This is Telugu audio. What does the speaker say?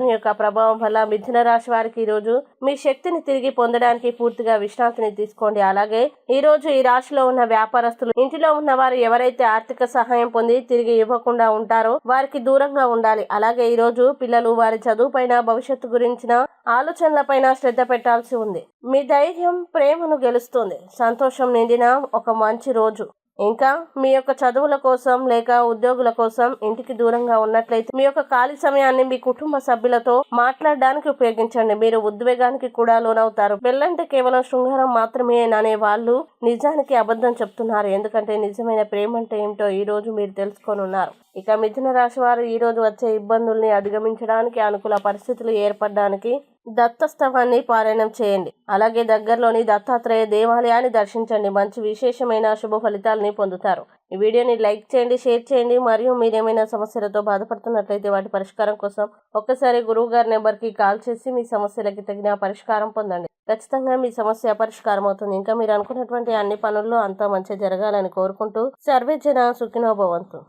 చంద్రుని యొక్క ప్రభావం వల్ల మిథున రాశి వారికి ఈ రోజు మీ శక్తిని తిరిగి పొందడానికి పూర్తిగా విశ్రాంతిని తీసుకోండి. అలాగే ఈ రోజు ఈ రాశిలో ఉన్న వ్యాపారస్తులు ఇంటిలో ఉన్న వారు ఎవరైతే ఆర్థిక సహాయం పొంది తిరిగి ఇవ్వకుండా ఉంటారో వారికి దూరంగా ఉండాలి. అలాగే ఈ రోజు పిల్లలు వారి చదువు పైన భవిష్యత్తు గురించిన ఆలోచనలపైన శ్రద్ధ పెట్టాల్సి ఉంది. మీ ధైర్యం ప్రేమను గెలుస్తుంది. సంతోషం నిండిన ఒక మంచి రోజు. ఇంకా మీ యొక్క చదువుల కోసం లేక ఉద్యోగుల కోసం ఇంటికి దూరంగా ఉన్నట్లయితే మీ యొక్క ఖాళీ సమయాన్ని మీ కుటుంబ సభ్యులతో మాట్లాడడానికి ఉపయోగించండి. మీరు ఉద్వేగానికి కూడా లోనవుతారు. పెళ్ళంటే కేవలం శృంగారం మాత్రమే అనే వాళ్ళు నిజానికి అబద్ధం చెప్తున్నారు. ఎందుకంటే నిజమైన ప్రేమ అంటే ఏమిటో ఈ రోజు మీరు తెలుసుకొని ఉన్నారు. ఇక మిథున రాశి వారు ఈ రోజు వచ్చే ఇబ్బందుల్ని అధిగమించడానికి అనుకూల పరిస్థితులు ఏర్పడడానికి దత్తస్తవాన్ని పారాయణం చేయండి. అలాగే దగ్గరలోని దత్తాత్రేయ దేవాలయాన్ని దర్శించండి. మంచి విశేషమైన శుభ ఫలితాలని పొందుతారు. ఈ వీడియోని లైక్ చేయండి షేర్ చేయండి. మరియు మీరేమైనా సమస్యలతో బాధపడుతున్నట్లయితే వాటి పరిష్కారం కోసం ఒక్కసారి గురువు గారి నెంబర్కి కాల్ చేసి మీ సమస్యలకి తగిన పరిష్కారం పొందండి. ఖచ్చితంగా మీ సమస్య పరిష్కారం అవుతుంది. ఇంకా మీరు అనుకున్నటువంటి అన్ని పనుల్లో అంతా మంచి జరగాలని కోరుకుంటూ సర్వే జన సుఖినోభవంతు